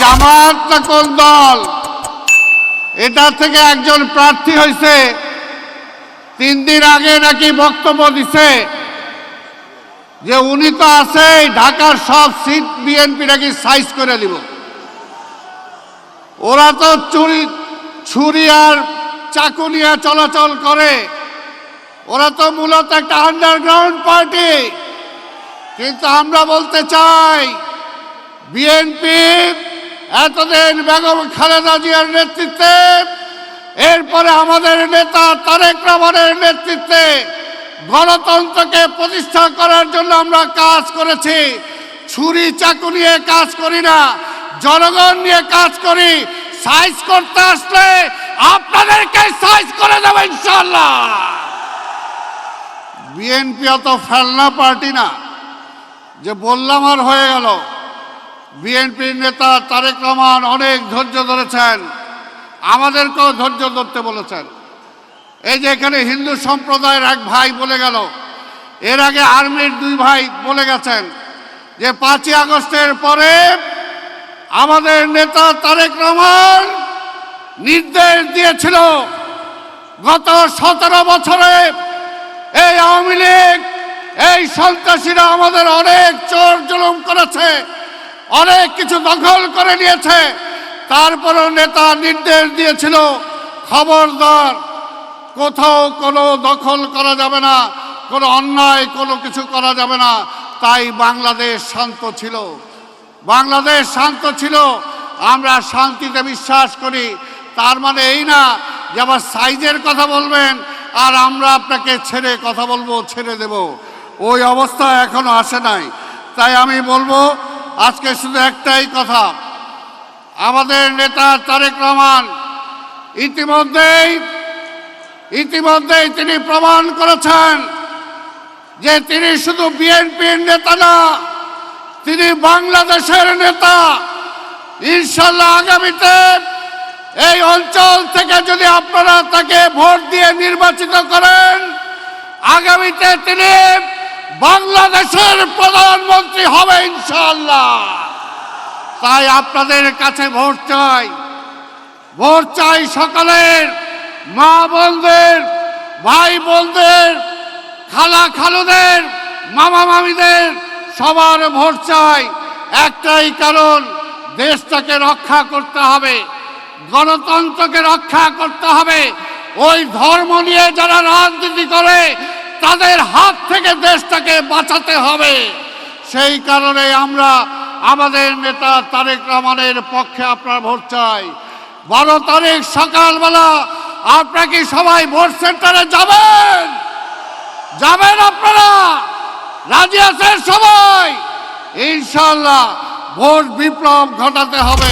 জামাত না কোন দল? এটা থেকে একজন প্রার্থী হয়েছে তিন দিন আগে নাকি বক্তব্য দিছে যে উনি তো আছে, ঢাকার সব সিট বিএনপি নাকি সাইজ করে দিব। ওরা তো চুরি, ছুরি আর চাকু নিয়ে চলাচল করে। ওরা তো মূলত একটা আন্ডারগ্রাউন্ড পার্টি কিন্তু আমরা বলতে চাই, বিএনপি এতদিন বেগম খালেদা জিয়ার নেতৃত্বে, এরপরে আমাদের নেতা তারেক রহমানের নেতৃত্বে গণতন্ত্রকে প্রতিষ্ঠা করার জন্য আমরা কাজ করেছি। ছুরি চাকু নিয়ে কাজ করি না, জনগণ নিয়ে কাজ করি। সাইজ করতে আসলে আপনাদেরকে সাইজ করে দেবো ইনশাল্লাহ বিএনপি অত ফেলনা পার্টি না। যে বললাম আর হয়ে গেল। বিএনপির নেতা তারেক রহমান অনেক ধৈর্য ধরেছেন। আমাদেরকেও ধৈর্য ধরতে বলেছেন। এই যে এখানে হিন্দু সম্প্রদায়ের এক ভাই বলে গেল, এর আগে আর্মির দুই ভাই বলে গেছেন যে পাঁচই আগস্টের পরে আমাদের নেতা তারেক রহমান নির্দেশ দিয়েছিল, গত সতেরো বছরে এই আওয়ামী লীগ, এই সন্ত্রাসীরা আমাদের অনেক চোর জুলুম করেছে। অনেক কিছু দখল করে নিয়েছে। তারপরও নেতা নির্দেশ দিয়েছিল, খবরদার, কোথাও কোনো দখল করা যাবে না, কোনো অন্যায় কোনো কিছু করা যাবে না। তাই বাংলাদেশ শান্ত ছিল। বাংলাদেশ শান্ত ছিল। আমরা শান্তিতে বিশ্বাস করি। তার মানে এই না যে আবার সাইজের কথা বলবেন, আর আমরা আপনাকে ছেড়ে কথা বলব, ছেড়ে দেব। ওই অবস্থা এখনও আসে নাই। তাই আমি বলব আজকে শুধু একটাই কথা। আমাদের নেতা তারেক রহমান ইতিমধ্যেই ইতিমধ্যেই তিনি প্রমাণ করেছেন যে তিনি শুধু বিএনপির নেতা না, তিনি বাংলাদেশের নেতা। ইনশাল্লাহ আগামীতে এই অঞ্চল থেকে যদি আপনারা তাকে ভোট দিয়ে নির্বাচিত করেন, আগামীতে তিনি বাংলাদেশের প্রধানমন্ত্রী হবে ইনশাল্লাহ তাই আপনাদের কাছে ভোট চাই। ভোট চাই সকলের মা বোনদের, ভাই বোনদের, খালা খালুদের, মামা মামিদের সবার ভোট চাই। একটাই কারণ, দেশটাকে রক্ষা করতে হবে, গণতন্ত্রকে রক্ষা করতে হবে। ওই ধর্ম নিয়ে যারা রাজনীতি করে তাদের হাত থেকে দেশটাকে বাঁচাতে হবে। সেই কারণে আমরা আমাদের নেতা তারেক রহমানের পক্ষে আপনার ভোট চাই। বারো তারিখ সকালবেলা আপনারা কি সবাই ভোট সেন্টারে যাবেন? যাবেন আপনারা? রাজি আছেন সবাই? ইনশাল্লাহ ভোট বিপ্লব ঘটাতে হবে।